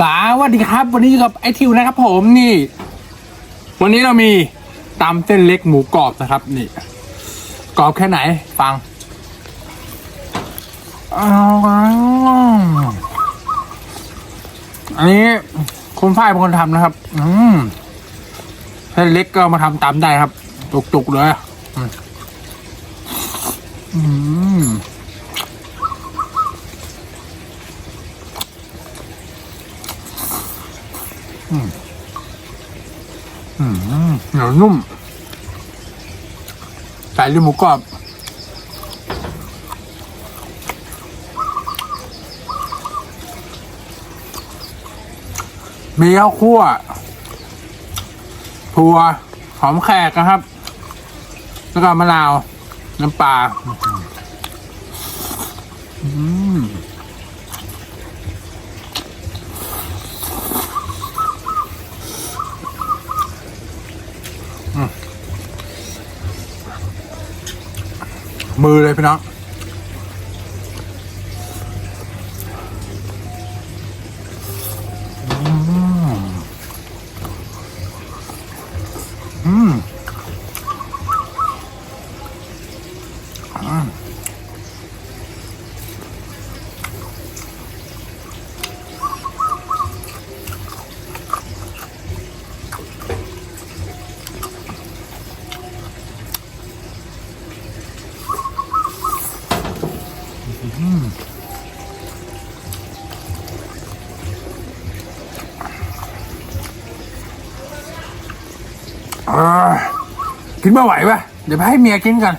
สวัสดีครับ วันนี้อยู่กับไอทิวนะครับผมนี่ วันนี้เรามีตำเส้นเล็กหมูกรอบนะครับ นี่กรอบแค่ไหน ฟังอันนี้คุณฝ้ายเป็นคนทำนะครับ อืมเส้นเล็กก็มาทำตามได้ครับจุกๆเลย อืม อืมอืมเหนียวนุ่มใส่ด้วยหมูกรอบมีข้าวคั่วถั่วหอมแขกนะครับ แล้วก็มะนาว น้ำปลา อืม มือเลยพี่น้องอืมอืม กินไม่ไหวปะเดี๋ยวไปให้เมียกินกัน